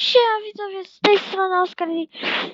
Siema widzowie, z tej strony Oskar i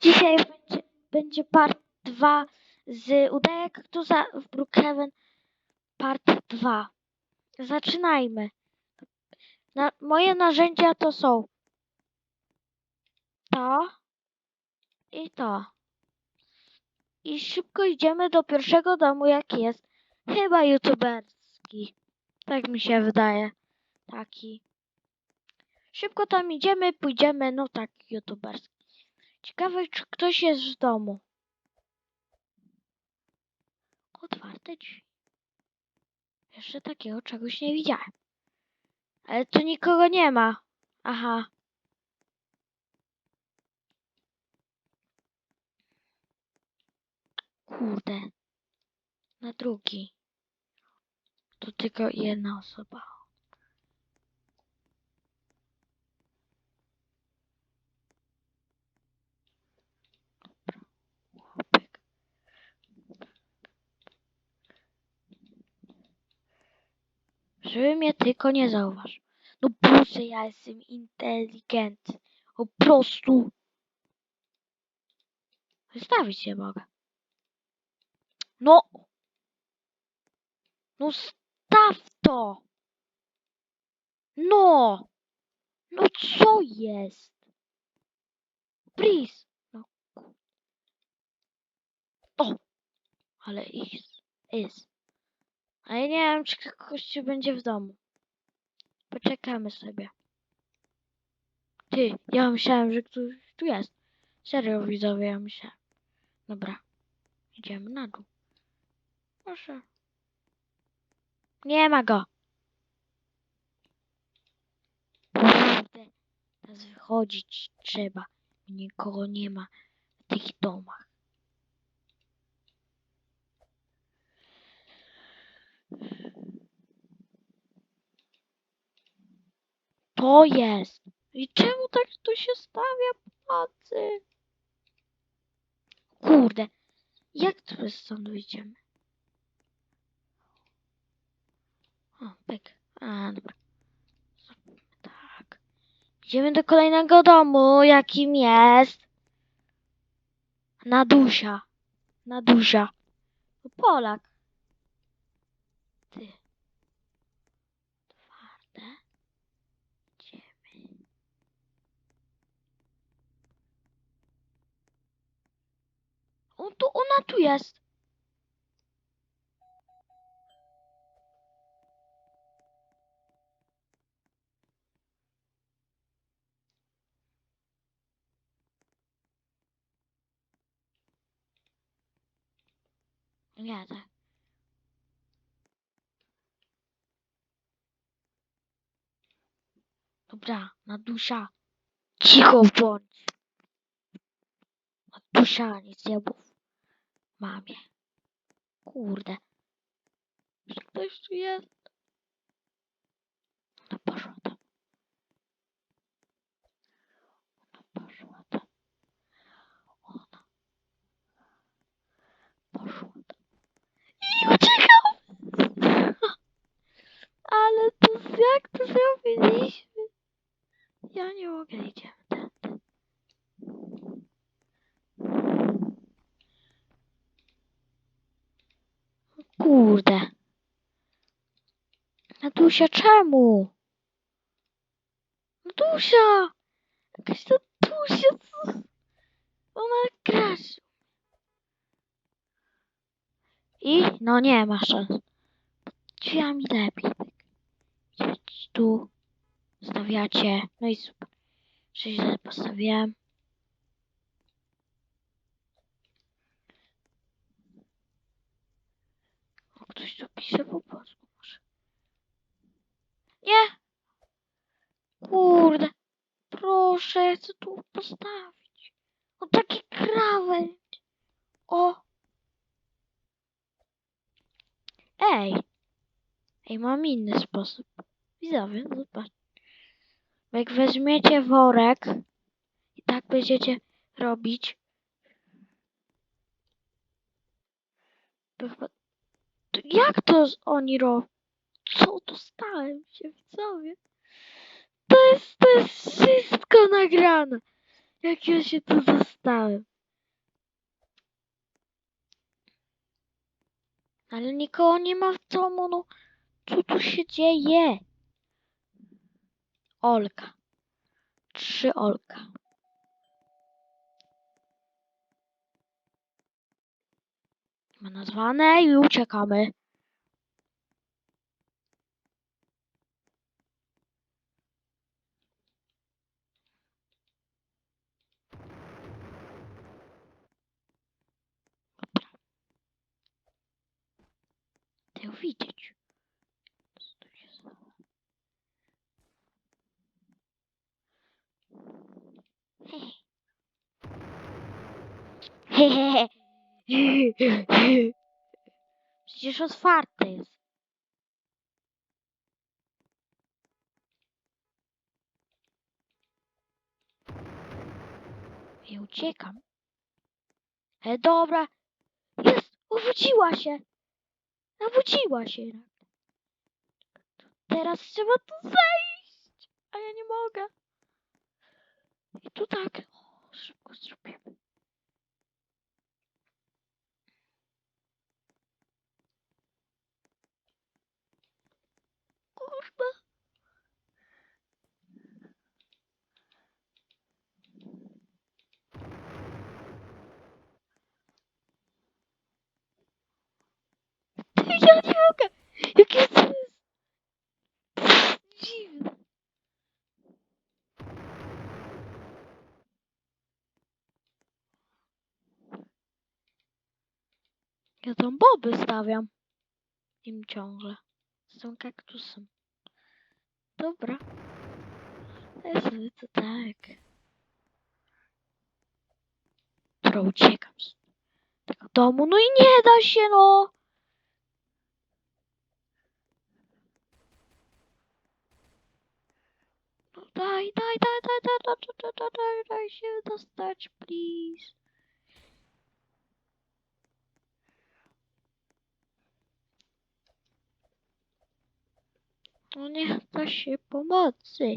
dzisiaj będzie, będzie part 2 z Udaję Kaktusa w Brookhaven part 2. Zaczynajmy. Na, moje narzędzia to są to i to. I szybko idziemy do pierwszego domu, jaki jest. Chyba youtuberski. Tak mi się wydaje. Taki. Szybko tam idziemy, pójdziemy, no tak, youtuberski. Ciekawe, czy ktoś jest w domu. Otwarte drzwi. Jeszcze takiego czegoś nie widziałem. Ale tu nikogo nie ma. Aha. Kurde. Na drugi. To tylko jedna osoba. Żeby mnie tylko nie zauważył. No proszę, ja jestem inteligentny. Po prostu. Wystawić się mogę. No. No staw to. No. No co jest? Please. No. O. Ale is. Is. A ja nie wiem, czy ktoś będzie w domu. Poczekamy sobie. Ty, ja myślałem, że ktoś tu jest. Serio, widzowie, ja myślałem. Dobra. Idziemy na dół. Proszę. Nie ma go. Teraz wychodzić trzeba. Nikogo nie ma w tych domach. To jest. I czemu tak tu się stawia pracy? Kurde. Jak tu stąd wyjdziemy? O, pyk. A, dobra. Tak. Idziemy do kolejnego domu, jakim jest. Nadusia. Nadusia. Polak. Ty. Twarde. Idziemy. O, to ona tu jest. Tak. Dobra, Nadusia. Cicho bądź. Nadusia, nie mów. Mamie. Kurde. Czy ktoś tu jest? Ona poszła tam. Ona poszła tam. Ona poszła tam. I uciekał! Ale to jak to zrobiliśmy? Ja nie mogę, idziemy tędy. Kurde. Natusia, czemu? Natusia! Jakaś Natusia, co? Ona krasz. I? No nie ma szans. Drzwiami lepiej. Tu. Stawiacie. No i super. Że źle postawiłem. Ktoś tu po polsku może. Nie! Kurde. Proszę, chcę tu postawić. O, taki krawędź. O! Ej! Ej, mam inny sposób. Widzowie, zobacz. Jak weźmiecie worek i tak będziecie robić, to chyba... Jak to oni robią? Co dostałem się, widzowie? To jest, to jest wszystko nagrane. Jak ja się tu dostałem. Ale nikogo nie ma w domu, no. Co tu się dzieje? Olka. Trzy Olka. Ma nazwane i uciekamy. Ją widzieć. Co tu się stało? Hehehe. Przecież otwarte jest. Ja uciekam. E, dobra. Jest! Obróciła się! Nawróciła się. Teraz trzeba tu zejść! A ja nie mogę. I tu tak. O, szybko zrobimy. Kurwa. Ja nie mogę! Jakie to jest dziwne. Ja tam boby stawiam. Im ciągle. Z tym kaktusem. Dobra. Ja sobie to tak. Dobra, uciekam z tego domu. No i nie da się, no! No daj, daj, daj, daj, daj, daj, daj, daj, daj, daj, się dostać, please. No nie da się pomocy.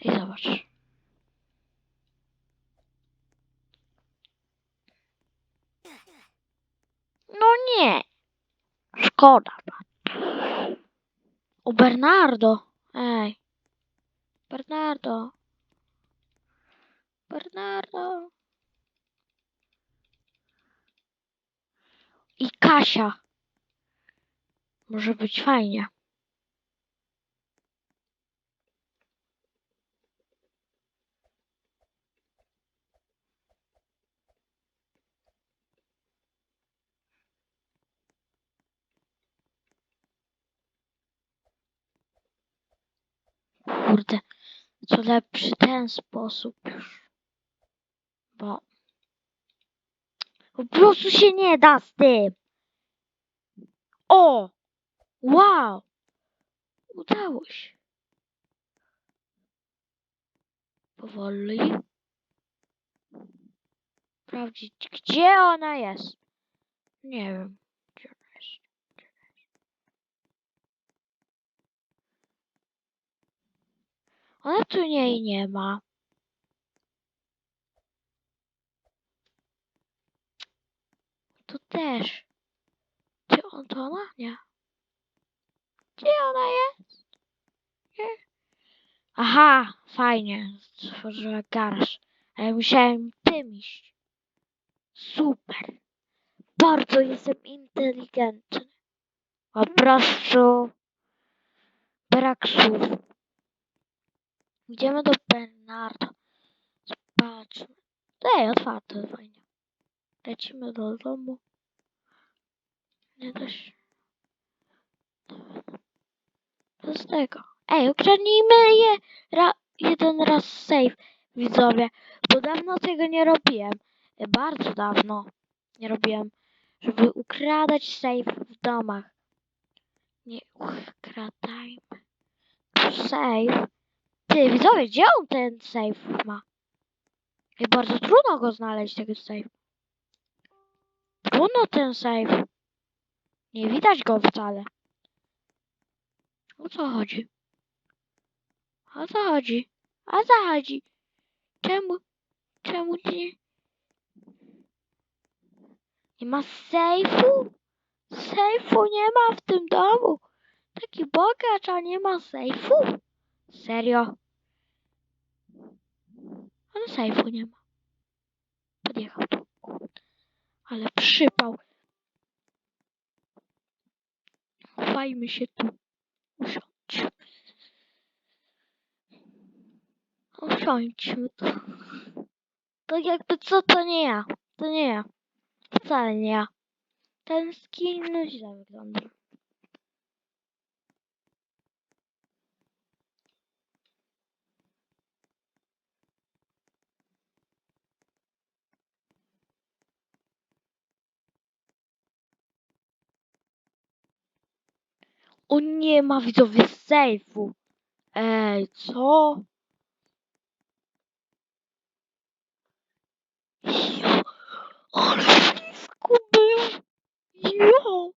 I zobacz. No nie. Szkoda. O Bernardo. Ej. Bernardo. Bernardo. I Kasia. Może być fajnie. Kurde, co lepszy ten sposób już. Bo po prostu się nie da z tym. O! Wow! Udało się. Powoli. Sprawdzić, gdzie ona jest. Nie wiem, gdzie ona jest. Ona. Ona tu niej nie ma. Tu też. Gdzie on to ona? Nie. Gdzie ona jest? Nie. Aha, fajnie. Stworzyła garaż. A ja musiałem tym iść. Super. Bardzo jestem inteligentny. Po prostu brak słów. Idziemy do Bernardo. Zobaczmy. Ej, otwarte, fajnie. Lecimy do domu. Nie da się. Z tego? Ej, ukradnijmy je ra jeden raz save, widzowie. Bo dawno tego nie robiłem. E, Bardzo dawno nie robiłem. Żeby ukradać save w domach. Nie ukradajmy. Tu save. Ty, widzowie, gdzie on ten save ma? Ej, bardzo trudno go znaleźć, tego save. Trudno ten save. Nie widać go wcale. O co chodzi? O co chodzi? O co chodzi? Czemu? Czemu nie? Nie ma sejfu? Sejfu nie ma w tym domu. Taki bogacz, a nie ma sejfu? Serio? Ale sejfu nie ma. Podjechał tu. Ale przypał. Chowajmy się tu. Usiądź. Usiądźmy tu. To jakby co, to nie ja. To nie ja. Wcale nie ja. Ten skin no źle wygląda. On nie ma widzowie sejfu. Ej, co? Jo, ale blisko był. Jo.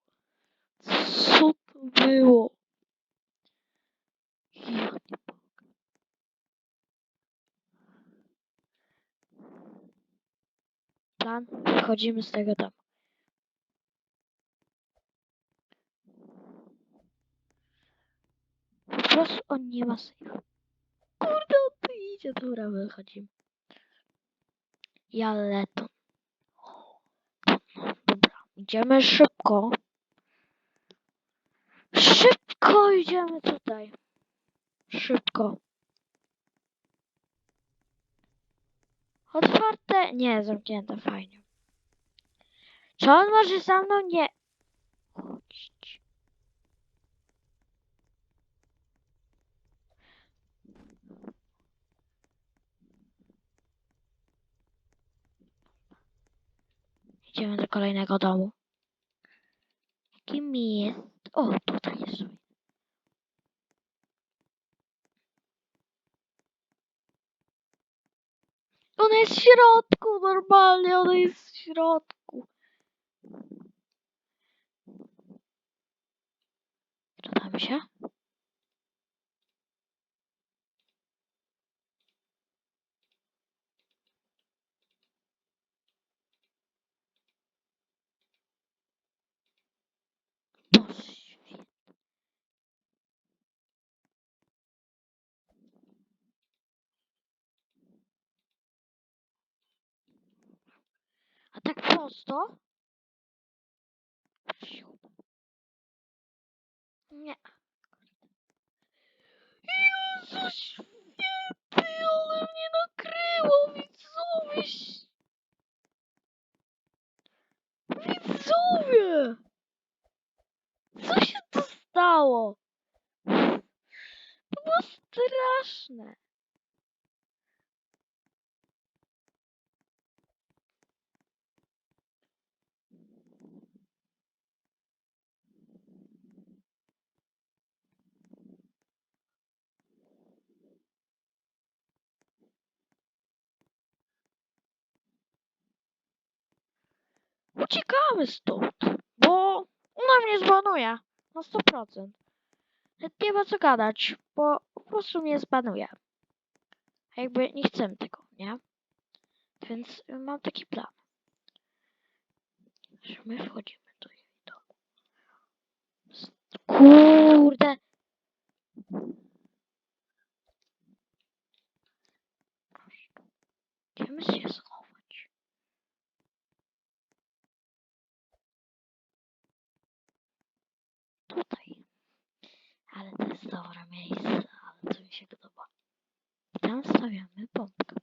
Co to było? Ja nie mogę. Plan, wychodzimy z tego domu. Prostu on nie ma sejfu. Kurde, on tu idzie. Dobra, wychodzimy. Ja leton. Dobra, idziemy szybko. Szybko idziemy tutaj. Szybko. Otwarte? Nie, zamknięte, fajnie. Czy on może za mną nie... Chodź. Idziemy do kolejnego domu. Kim jest? O, tutaj jest. Ona jest w środku, normalnie, ona jest w środku. Czytamy się? Boże święty. A tak prosto? Nie. Jezu święty, ale mnie nakryło, widzowie. Widzowie! Co się tu stało? To było straszne. Uciekamy stąd, bo ona mnie zbanuje na 100%. Nawet nie ma co gadać, bo po prostu mnie zbanuje. A jakby nie chcemy tego, nie? Więc mam taki plan. Że my wchodzimy do jej domu. Kurde! Idziemy się schować. Tutaj. Ale to jest dobre miejsce, ale to mi się podoba. I tam stawiamy pompkę.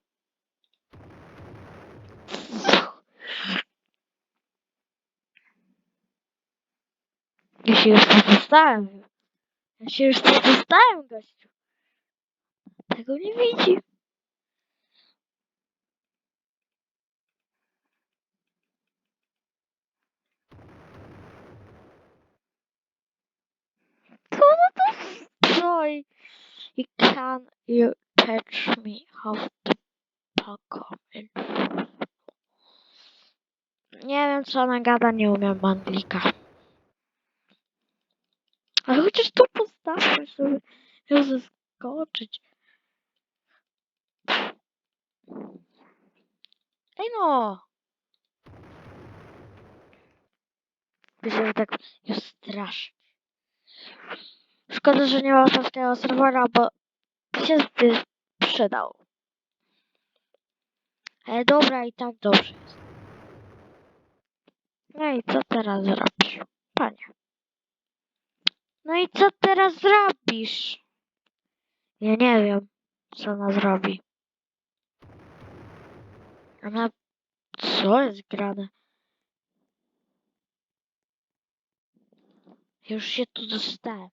Ja się już tu. Ja się już tu dostałem, gościu. Tego nie widzi. You can you touch me how to in. Nie wiem co ona gada, nie umiem anglika. Ale chociaż tu postawmy, żeby ją zaskoczyć. Ej no! Będziemy tak ją straszyć. Szkoda, że nie ma polskiego serwera, bo się by przydał. Ale dobra, i tak dobrze jest. No i co teraz zrobisz, panie? No i co teraz zrobisz? Ja nie wiem, co ona zrobi. Ona... Co jest grane? Już się tu dostałem.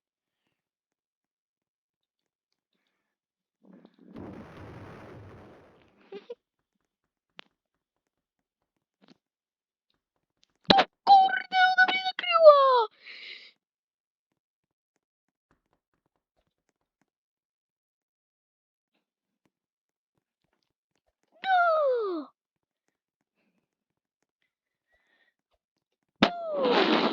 O kurde, ona mnie nakryła! No! Uff.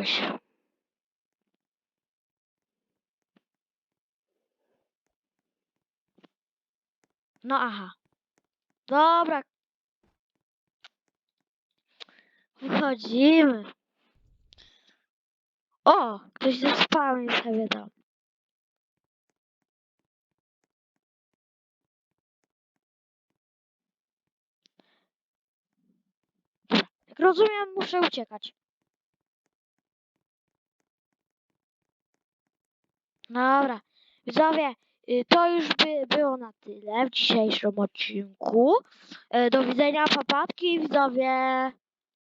Się. No aha. Dobra. Wchodzimy. O, ktoś zespał sobie tam. Rozumiem, muszę uciekać. Dobra, widzowie, y, to już by było na tyle w dzisiejszym odcinku. E, Do widzenia, papatki, widzowie.